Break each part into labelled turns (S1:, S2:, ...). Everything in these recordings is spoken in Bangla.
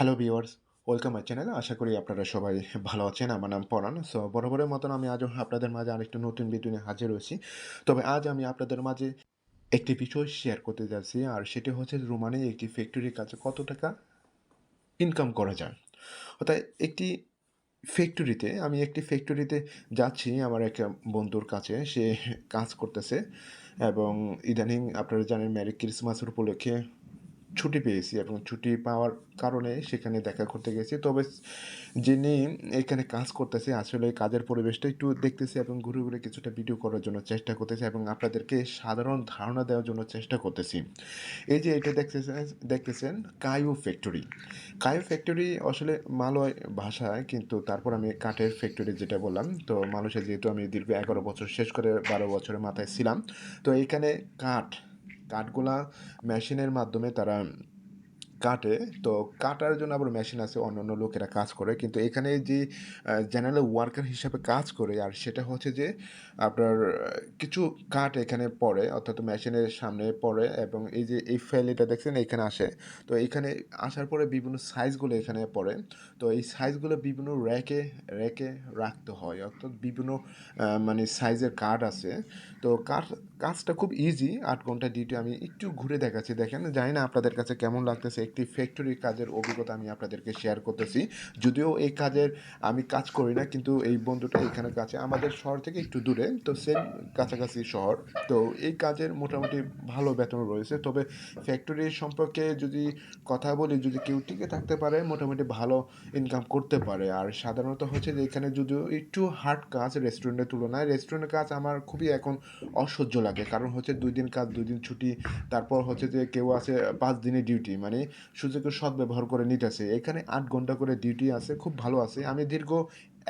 S1: Hello viewers welcome my channel আশা করি আপনারা সবাই ভালো আছেন। আমার নাম পরান সো বরাবরের মতন আমি আজও আপনাদের মাঝে আরেকটি নতুন ভিডিও নিয়ে হাজির হয়েছি। তবে আজ আমি আপনাদের মাঝে একটি বিষয় শেয়ার করতে যাচ্ছি, আর সেটি হচ্ছে রোমানে একটি ফ্যাক্টরির কাছে কত টাকা ইনকাম করা যায়। অর্থাৎ একটি ফ্যাক্টরিতে আমি একটি ফ্যাক্টরিতে যাচ্ছি, আমার এক বন্ধুর কাছে, সে কাজ করতেছে, এবং ইদানিং আপনারা জানেন ম্যারি ক্রিসমাসের উপলক্ষে ছুটি পেয়েছি এবং ছুটি পাওয়ার কারণে সেখানে দেখা করতে গেছি। তবে যিনি এখানে কাজ করতেছে, আসলে কাজের পরিবেশটা একটু দেখতেছি এবং ঘুরে ঘুরে কিছুটা ভিডিও করার জন্য চেষ্টা করতেছি এবং আপনাদেরকে সাধারণ ধারণা দেওয়ার জন্য চেষ্টা করতেছি। এই যে এটা দেখতেছেন দেখতেছেন কায়ু ফ্যাক্টরি কায়ু ফ্যাক্টরি আসলে মালয় ভাষায়, কিন্তু তারপর আমি কাঠের ফ্যাক্টরি যেটা বললাম, তো মানুষের যেহেতু আমি দীর্ঘ এগারো বছর, শেষ করে বারো বছরের মাথায় ছিলাম, তো এখানে কাঠ কাঠগুলা মেশিনের মাধ্যমে তারা কাটে, তো কাটার জন্য আবার মেশিন আছে অন্য অন্য লোকেরা কাজ করে। কিন্তু এখানে যে জেনারেল ওয়ার্কার হিসাবে কাজ করে, আর সেটা হচ্ছে যে, আপনার কিছু কাঠ এখানে পড়ে, অর্থাৎ মেশিনের সামনে পড়ে, এবং এই যে, এই ফাইল এটা দেখছেন, এখানে আসে। তো এখানে আসার পরে বিভিন্ন সাইজগুলো এখানে পড়ে। তো এই সাইজগুলো বিভিন্ন র্যাকে র্যাকে রাখতে হয়, অর্থাৎ বিভিন্ন মানে সাইজের কার্ড আছে। তো কাঠ, কাজটা খুব ইজি আট ঘণ্টা ডিউটি আমি একটু ঘুরে দেখাচ্ছি। দেখেন, জানি না আপনাদের কাছে কেমন লাগতেছে একটি ফ্যাক্টরির কাজের অভিজ্ঞতা আমি আপনাদেরকে শেয়ার করতেছি। যদিও এই কাজের আমি কাজ করি না, কিন্তু এই বন্ধুটা এখানে কাছে আমাদের শহর থেকে একটু দূরে, তো সেম কাছাকাছি শহর। তো এই কাজের মোটামুটি ভালো বেতন রয়েছে। তবে ফ্যাক্টরি সম্পর্কে যদি কথা বলি, যদি কেউ টিকে থাকতে পারে, মোটামুটি ভালো ইনকাম করতে পারে। আর সাধারণত হচ্ছে যে এখানে যদিও একটু হার্ড কাজ রেস্টুরেন্টের তুলনায় রেস্টুরেন্টের কাজ আমার খুবই এখন অসহ্য লাগে। কারণ হচ্ছে দুই দিন কাজ, দুই দিন ছুটি, তারপর হচ্ছে যে কেউ আছে পাঁচ দিনের ডিউটি মানে সুযোগের সদ্ব্যবহার করে নিতেছে। এখানে আট ঘণ্টা করে ডিউটি আছে, খুব ভালো আছে। আমি দীর্ঘ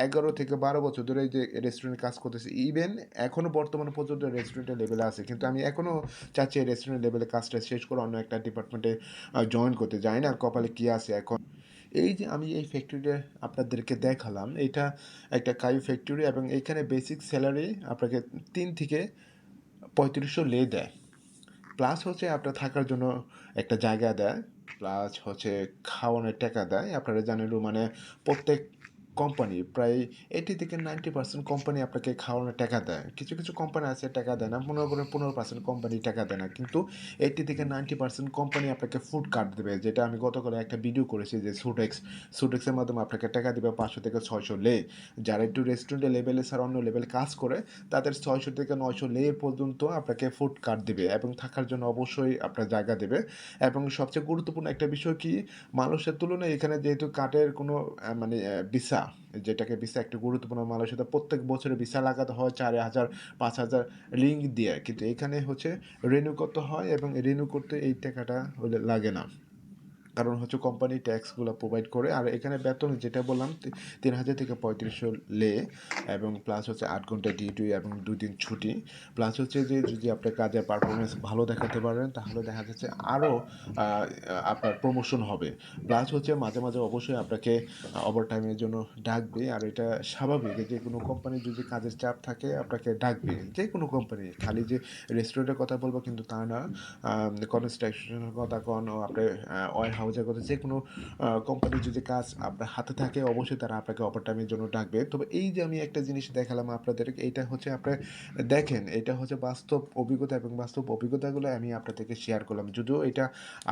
S1: এগারো থেকে বারো বছর ধরে যে রেস্টুরেন্টে কাজ করতেছি। ইভেন এখনও বর্তমানে পর্যন্ত রেস্টুরেন্টের লেভেলে আছে। কিন্তু আমি এখনও চাচ্ছি রেস্টুরেন্ট লেভেলে কাজটা শেষ করে অন্য একটা ডিপার্টমেন্টে জয়েন করতে। যাই না কপালে কী আছে এখন। এই যে আমি এই ফ্যাক্টরিটা আপনাদেরকে দেখালাম, এটা একটা কায়ু ফ্যাক্টরি এবং এখানে বেসিক স্যালারি আপনাকে তিন থেকে পঁয়ত্রিশশো লে দেয়। প্লাস হচ্ছে আপনার থাকার জন্য একটা জায়গা দেয়। প্লাস হচ্ছে খাওয়ানোর টাকা দেয়। আপনারা জানেন মানে প্রত্যেক কোম্পানি প্রায় এইটি থেকে নাইনটি পার্সেন্ট কোম্পানি আপনাকে খাওয়ানোর টাকা দেয়। কিছু কিছু কোম্পানি আছে টাকা দেয় না, পনেরো করে পনেরো পার্সেন্ট কোম্পানি টাকা দেয় না। কিন্তু এইটি থেকে নাইনটি পার্সেন্ট কোম্পানি আপনাকে ফুড কার্ড দেবে, যেটা আমি গতকালে একটা ভিডিও করেছি যে সুটেক্স সুটেক্সের মাধ্যমে আপনাকে টাকা দেবে পাঁচশো থেকে ছয়শো লে। যারা একটু রেস্টুরেন্টের লেভেলে স্যার অন্য লেভেলে কাজ করে, তাদের ছয়শো থেকে নয়শো লে পর্যন্ত আপনাকে ফুড কার্ড দেবে এবং থাকার জন্য অবশ্যই আপনার জায়গা দেবে। এবং সবচেয়ে গুরুত্বপূর্ণ একটা বিষয় কি, মানুষের তুলনায় এখানে যেহেতু কাঠের কোনো মানে ভিসা যেটাকে ভিসা একটা গুরুত্বপূর্ণ সাথে প্রত্যেক বছরে ভিসা লাগাতে হয় চার হাজার, পাঁচ হাজার লিঙ্ক দিয়ে। কিন্তু এখানে হচ্ছে রেনু করতে হয় এবং রেনু করতে এই টাকাটা লাগে না। কারণ হচ্ছে কোম্পানি ট্যাক্সগুলো প্রোভাইড করে। আর এখানে বেতন যেটা বললাম তিন হাজার থেকে পঁয়ত্রিশশো লে এবং প্লাস হচ্ছে আট ঘণ্টা ডিউটি এবং দুই দিন ছুটি। প্লাস হচ্ছে যে যদি আপনার কাজের পারফরমেন্স ভালো দেখাতে পারেন, তাহলে দেখা যাচ্ছে আরও আপনার প্রমোশন হবে। প্লাস হচ্ছে মাঝে মাঝে অবশ্যই আপনাকে ওভার টাইমের জন্য ডাকবে। আর এটা স্বাভাবিক যে কোনো কোম্পানি যদি কাজের চাপ থাকে, আপনাকে ডাকবে। যে কোনো কোম্পানি খালি যে রেস্টুরেন্টের কথা বলব কিন্তু তা না। কনস্ট্রাকশনের কথা কোন আপনার ওয়ার হাউসের কথা যে কোনো কোম্পানি যদি কাজ আপনার হাতে থাকে, অবশ্যই তারা আপনাকে ওভার টাইমের জন্য ডাকবে। তবে এই যে আমি একটা জিনিস দেখালাম আপনাদেরকে এটা হচ্ছে আপনার, দেখেন, এটা হচ্ছে বাস্তব অভিজ্ঞতা এবং বাস্তব অভিজ্ঞতাগুলো আমি আপনাদেরকে শেয়ার করলাম। যদিও এটা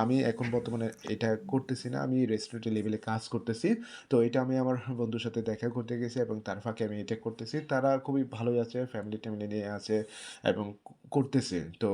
S1: আমি এখন বর্তমানে এটা করতেছি না, আমি রেস্টুরেন্টের লেভেলে কাজ করতেছি। তো এটা আমি আমার বন্ধুর সাথে দেখা করতে গেছি এবং তার ফাঁকে আমি এটা করতেছি। তারা খুবই ভালোই আছে ফ্যামিলি ট্যামিলি নিয়ে আছে এবং করতেছে। তো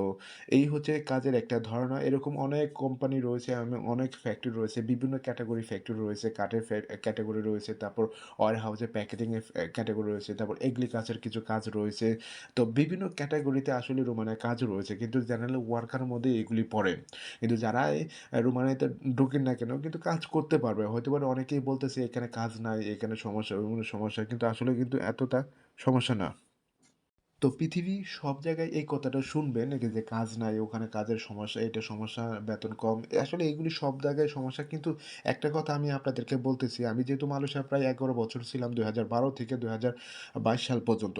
S1: এই হচ্ছে কাজের একটা ধারণা। এরকম অনেক কোম্পানি রয়েছে অনেক ফ্যাক্টরি রয়েছে, বিভিন্ন ক্যাটাগরি ফ্যাক্টরি রয়েছে, কাঠের ক্যাটাগরি রয়েছে, তারপর ওয়ার হাউসে প্যাকেটিংয়ের ক্যাটাগরি রয়েছে, তারপর এগ্রিকালচার কিছু কাজ রয়েছে। তো বিভিন্ন ক্যাটাগরিতে আসলে রোমানের কাজ রয়েছে, কিন্তু জেনারেল ওয়ার্কার মধ্যে এগুলি পড়ে। কিন্তু যারা এই রোমানিয়াতে ঢুকেন না কেন, কিন্তু কাজ করতে পারবে। হয়তো পারে অনেকেই বলতেছে, এখানে কাজ নাই, এখানে সমস্যা সমস্যা। কিন্তু আসলে কিন্তু এতটা সমস্যা না। তো পৃথিবী সব জায়গায় এই কথাটা শুনবেন যে কাজ নাই, ওখানে কাজের সমস্যা, এটা সমস্যা, বেতন কম। আসলে এইগুলি সব জায়গায় সমস্যা, কিন্তু একটা কথা আমি আপনাদেরকে বলতেছি, আমি যেহেতু মালয়েশিয়া প্রায় এগারো বছর ছিলাম, দুই হাজার বারো থেকে দুই হাজার বাইশ সাল পর্যন্ত।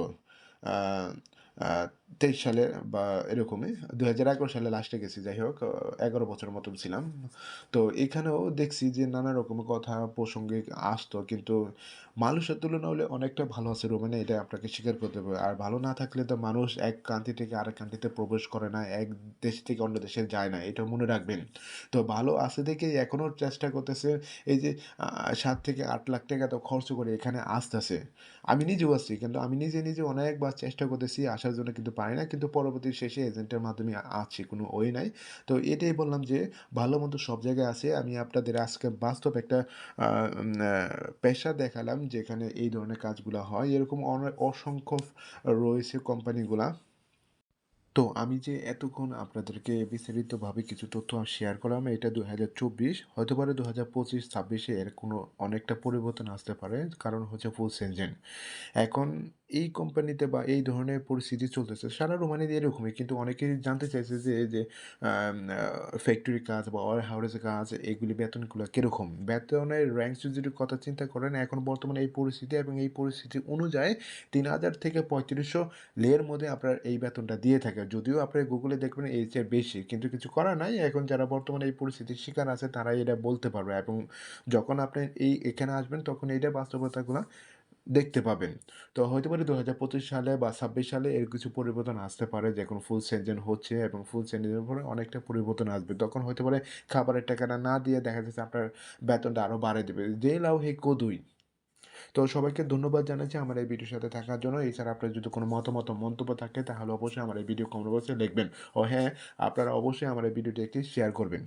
S1: ২৩ সালে বা এরকমই ২০১১ সালে লাস্টে গেছি যাই হোক এগারো ১১ বছরের মতন ছিলাম। তো এখানেও দেখছি যে নানা রকমের কথা প্রসঙ্গিক আসতো কিন্তু মানুষের তুলনা হলে অনেকটা ভালো আছে রোমানিয়া এটা আপনাকে স্বীকার করতে হবে। আর ভালো না থাকলে তো মানুষ এক কান্ট্রি থেকে আরেক কান্ট্রিতে প্রবেশ করে না, এক দেশ থেকে অন্য দেশে যায় না। এটা মনে রাখবেন। তো ভালো আছে দেখেই এখনও চেষ্টা করতেছে এই যে সাত থেকে আট লাখ টাকা তো খরচ করে এখানে আসতেছে। আমি নিজেও আছি কিন্তু আমি নিজে, নিজে অনেকবার চেষ্টা করতেছি আসার জন্য কিন্তু পারি না। কিন্তু পরবর্তী শেষে এজেন্টের মাধ্যমে আছে, কোনো ওয়ে নাই। তো এটাই বললাম যে ভালো-মন্দ সব জায়গায় আছে। আমি আপনাদের আজকে বাস্তব একটা পেশা দেখালাম যেখানে এই ধরনের কাজগুলো হয়। এরকম অনে, অসংখ্য রয়েছে কোম্পানিগুলা। তো আমি যে এতক্ষণ আপনাদেরকে বিস্তারিতভাবে কিছু তথ্য শেয়ার করলাম, এটা দু হাজার চব্বিশ, হয়তো পারে ২০২৫-২৬ এর কোনো অনেকটা পরিবর্তন আসতে পারে। কারণ হচ্ছে ফুল সেনজেন। এখন এই কোম্পানিতে বা এই ধরনের পরিস্থিতি চলতেছে। সারা রোমানিয়াতে এরকমই। কিন্তু অনেকেই জানতে চাইছে যে, যে ফ্যাক্টরি কাজ বা ওয়ারহাউসের কাজ এগুলি বেতনগুলো কীরকম বেতনের রেঞ্জ যদি কথা চিন্তা করেন এখন বর্তমানে এই পরিস্থিতি এবং এই পরিস্থিতি অনুযায়ী ৩,০০০ থেকে ৩৫০০ লের মধ্যে আপনার এই বেতনটা দিয়ে থাকে। যদিও আপনার গুগলে দেখবেন এর চেয়ে বেশি। কিন্তু কিছু করার নাই। এখন যারা বর্তমানে এই পরিস্থিতির শিকার আছে তারাই এটা বলতে পারবে এবং যখন আপনি এই এখানে আসবেন তখন এইটা বাস্তবতাগুলা দেখতে পাবেন। তো হইতে পারে ২০২৫ সালে বা ২৬ সালে এর কিছু পরিবর্তন আসতে পারে যখন ফুল সেনজেন হচ্ছে এবং ফুল সেনজেনের পরে অনেকটা পরিবর্তন আসবে। তখন হইতে পারে খাবারের টাকাটা না দিয়ে দেখা যাচ্ছে আপনার বেতনটা আরও বাড়ায় দেবে যে লাউ হে কদুই তো সবাইকে ধন্যবাদ জানাচ্ছি আমার এই ভিডিওর সাথে থাকার জন্য। এছাড়া আপনার যদি কোনো মতামত মন্তব্য থাকে তাহলে অবশ্যই আমার এই ভিডিও কমেন্ট বক্সে লিখবেন। ও হ্যাঁ, আপনারা অবশ্যই আমার এই ভিডিওটি একটি শেয়ার করবেন।